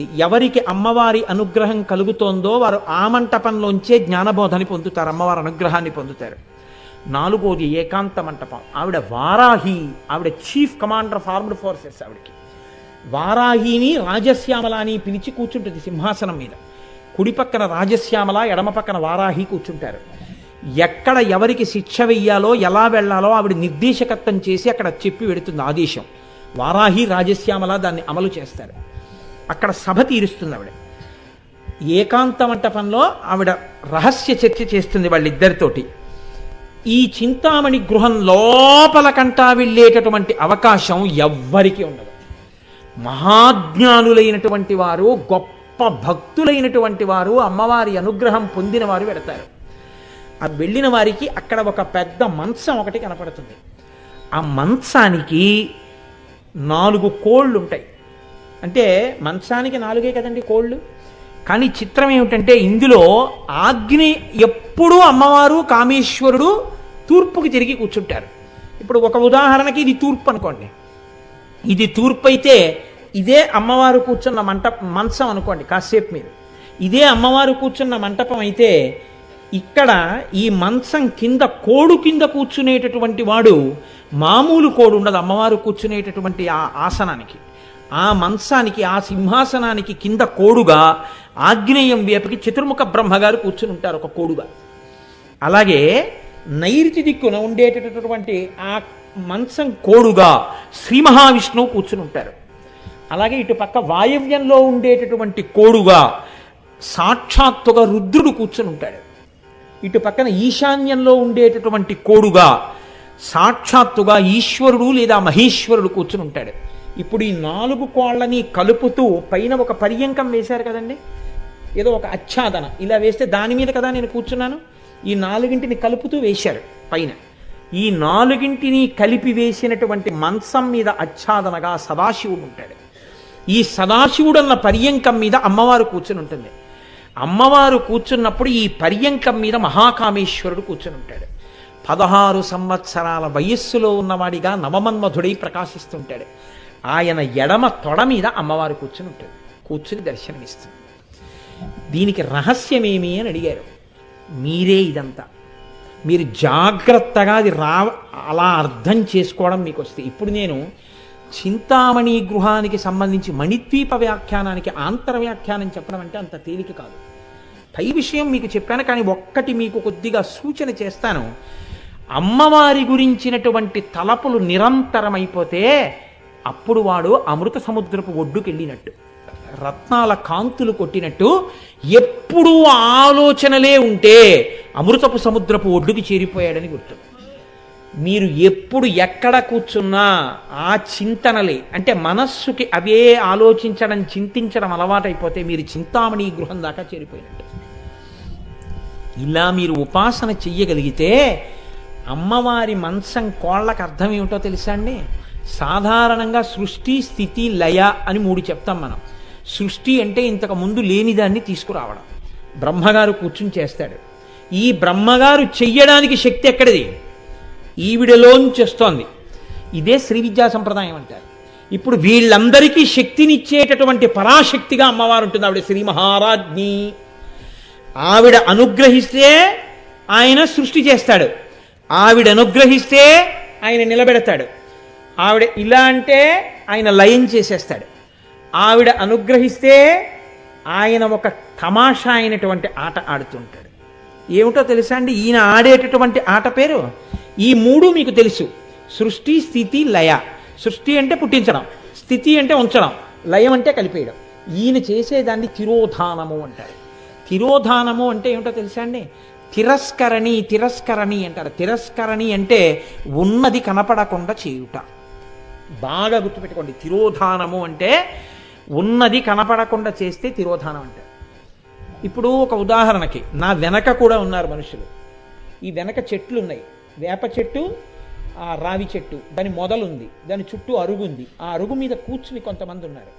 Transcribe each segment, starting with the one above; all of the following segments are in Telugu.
ఎవరికి అమ్మవారి అనుగ్రహం కలుగుతోందో వారు ఆ మంటపంలోంచే జ్ఞానబోధని పొందుతారు అమ్మవారి అనుగ్రహాన్ని పొందుతారు. నాలుగోది ఏకాంత మంటపం. ఆవిడ వారాహి ఆవిడ chief commander of armed forces ఆవిడకి. వారాహిని రాజశ్యామల అని పిలిచి కూర్చుంటుంది సింహాసనం మీద. కుడి పక్కన రాజశ్యామల ఎడమ పక్కన వారాహి కూర్చుంటారు. ఎక్కడ ఎవరికి శిక్ష వెయ్యాలో ఎలా వెళ్ళాలో ఆవిడ నిర్దేశకత్వం చేసి అక్కడ చెప్పి పెడుతుంది ఆదేశం. వారాహి రాజశ్యామల దాన్ని అమలు చేస్తారు. అక్కడ సభ తీరుస్తుంది ఆవిడ. ఏకాంత మంటపంలో ఆవిడ రహస్య చర్చ చేస్తుంది వాళ్ళిద్దరితోటి. ఈ చింతామణి గృహం లోపల కంటా వెళ్ళేటటువంటి అవకాశం ఎవ్వరికీ ఉండదు. మహాజ్ఞానులైనటువంటి వారు గొప్ప భక్తులైనటువంటి వారు అమ్మవారి అనుగ్రహం పొందిన వారు వెడతారు. ఆ వెళ్ళిన వారికి అక్కడ ఒక పెద్ద మంచం ఒకటి కనపడుతుంది. ఆ మంచానికి నాలుగు కోళ్ళు ఉంటాయి అంటే మంచానికి నాలుగే కదండి కోళ్ళు. కానీ చిత్రం ఏమిటంటే ఇందులో ఆగ్ని ఎప్పుడూ అమ్మవారు కామేశ్వరుడు తూర్పుకి తిరిగి కూర్చుంటారు. ఇప్పుడు ఒక ఉదాహరణకి ఇది తూర్పు అనుకోండి. ఇది తూర్పు అయితే ఇదే అమ్మవారు కూర్చున్న మంట మంచం అనుకోండి కాసేపు మీద ఇదే అమ్మవారు కూర్చున్న మంటపం అయితే ఇక్కడ ఈ మంచం కింద కోడు కింద కూర్చునేటటువంటి వాడు మామూలు కోడు ఉండదు అమ్మవారు కూర్చునేటటువంటి ఆ ఆసనానికి. ఆ మంచానికి ఆ సింహాసనానికి కింద కోడుగా ఆగ్నేయం వేపకి చతుర్ముఖ బ్రహ్మగారు కూర్చుని ఉంటారు ఒక కోడుగా. అలాగే నైరుతి దిక్కున ఉండేటటువంటి ఆ మంచం కోడుగా శ్రీ మహావిష్ణువు కూర్చుని ఉంటారు అలాగే ఇటు పక్క వాయవ్యంలో ఉండేటటువంటి కోడుగా సాక్షాత్తుగా రుద్రుడు కూర్చుని ఉంటాడు ఇటు పక్కన ఈశాన్యంలో ఉండేటటువంటి కోడుగా సాక్షాత్తుగా ఈశ్వరుడు లేదా మహేశ్వరుడు కూర్చుని ఉంటాడు ఇప్పుడు ఈ నాలుగు కోళ్ళని కలుపుతూ పైన ఒక పర్యంకం వేశారు కదండి? ఏదో ఒక ఆచ్ఛాదన. ఇలా వేస్తే దాని మీద కదా నేను కూర్చున్నాను? ఈ నాలుగింటిని కలుపుతూ వేశారు పైన. ఈ నాలుగింటిని కలిపి వేసినటువంటి మంచం మీద ఆచ్ఛాదనగా సదాశివుడు ఉంటాడు. ఈ సదాశివుడన్న పర్యంకం మీద అమ్మవారు కూర్చుని ఉంటుంది. అమ్మవారు కూర్చున్నప్పుడు ఈ పర్యంకం మీద మహాకామేశ్వరుడు కూర్చుని ఉంటాడు. పదహారు సంవత్సరాల వయస్సులో ఉన్నవాడిగా నవమన్మధుడై ప్రకాశిస్తుంటాడు. ఆయన ఎడమ తొడ మీద అమ్మవారు కూర్చుని ఉంటుంది కూర్చుని దర్శనమిస్తుంది. దీనికి రహస్యమేమి అని అడిగారు. మీరే ఇదంతా. మీరు జాగ్రత్తగా అది రా అలా అర్థం చేసుకోవడం మీకు వస్తే. ఇప్పుడు నేను చింతామణి గృహానికి సంబంధించి మణిద్వీప వ్యాఖ్యానానికి ఆంతర వ్యాఖ్యానం చెప్పడం అంటే అంత తేలిక కాదు. పై విషయం మీకు చెప్పాను కానీ ఒక్కటి మీకు కొద్దిగా సూచన చేస్తాను. అమ్మవారి గురించినటువంటి తలపులు నిరంతరమైపోతే అప్పుడు వాడు అమృత సముద్రపు ఒడ్డుకు వెళ్ళినట్టు రత్నాల కాంతులు కొట్టినట్టు ఎప్పుడూ ఆలోచనలే ఉంటే అమృతపు సముద్రపు ఒడ్డుకి చేరిపోయాడని గుర్తు. మీరు ఎప్పుడు ఎక్కడ కూర్చున్నా ఆ చింతనలే అంటే మనస్సుకి అవే ఆలోచించడం చింతించడం అలవాటైపోతే మీరు చింతామణి గృహం దాకా చేరిపోయినట్టు. ఇలా మీరు ఉపాసన చెయ్యగలిగితే అమ్మవారి మంచం కోళ్ళకు అర్థం ఏమిటో తెలుసా అండి? సాధారణంగా సృష్టి స్థితి లయ అని మూడు చెప్తాం మనం. సృష్టి అంటే ఇంతకు ముందు లేనిదాన్ని తీసుకురావడం. బ్రహ్మగారు కూర్చుని చేస్తాడు. ఈ బ్రహ్మగారు చెయ్యడానికి శక్తి ఎక్కడిది? ఈవిడలోంచి వస్తోంది. ఇదే శ్రీ విద్యా సంప్రదాయం అంటారు. ఇప్పుడు వీళ్ళందరికీ శక్తినిచ్చేటటువంటి పరాశక్తిగా అమ్మవారు ఉంటుంది. ఆవిడ శ్రీ మహారాజ్ఞి ఆవిడ అనుగ్రహిస్తే ఆయన సృష్టి చేస్తాడు. ఆవిడ అనుగ్రహిస్తే ఆయన నిలబెడతాడు. ఆవిడ ఇలా అంటే ఆయన లయం చేసేస్తాడు. ఆవిడ అనుగ్రహిస్తే ఆయన ఒక తమాషా అయినటువంటి ఆట ఆడుతుంటాడు. ఏమిటో తెలుసా అండి? ఈయన ఆడేటటువంటి ఆట పేరు? ఈ మూడు మీకు తెలుసు. సృష్టి స్థితి లయ. సృష్టి అంటే పుట్టించడం. స్థితి అంటే ఉంచడం. లయం అంటే కలిపేయడం. ఈయన చేసేదాన్ని తిరోధానము అంటారు. తిరోధానము అంటే ఏమిటో తెలుసా అండి? తిరస్కరణి తిరస్కరణి అంటారు. తిరస్కరణి అంటే ఉన్నది కనపడకుండా చేయుట. బాగా గుర్తుపెట్టుకోండి. తిరోధానము అంటే ఉన్నది కనపడకుండా చేస్తే తిరోధానం అంటారు ఇప్పుడు ఒక ఉదాహరణకి నా వెనక కూడా ఉన్నారు మనుషులు. ఈ వెనక చెట్లు ఉన్నాయి వేప చెట్టు ఆ రావి చెట్టు దాని మొదలుంది దాని చుట్టూ అరుగు ఉంది ఆ అరుగు మీద కూర్చుని కొంతమంది ఉన్నారు.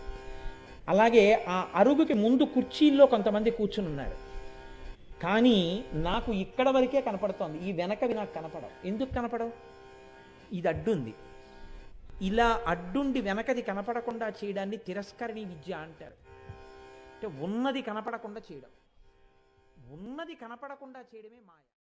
అలాగే ఆ అరుగుకి ముందు కుర్చీల్లో కొంతమంది కూర్చుని ఉన్నారు. కానీ నాకు ఇక్కడ వరకే కనపడుతోంది. ఈ వెనకవి నాకు కనపడవు. ఎందుకు కనపడవు? ఇది అడ్డుంది. ఇలా అడ్డుండి వెనకది కనపడకుండా చేయడాన్ని తిరస్కరణి విద్య అంటారు. అంటే ఉన్నది కనపడకుండా చేయడం. ఉన్నది కనపడకుండా చేయడమే మాయ.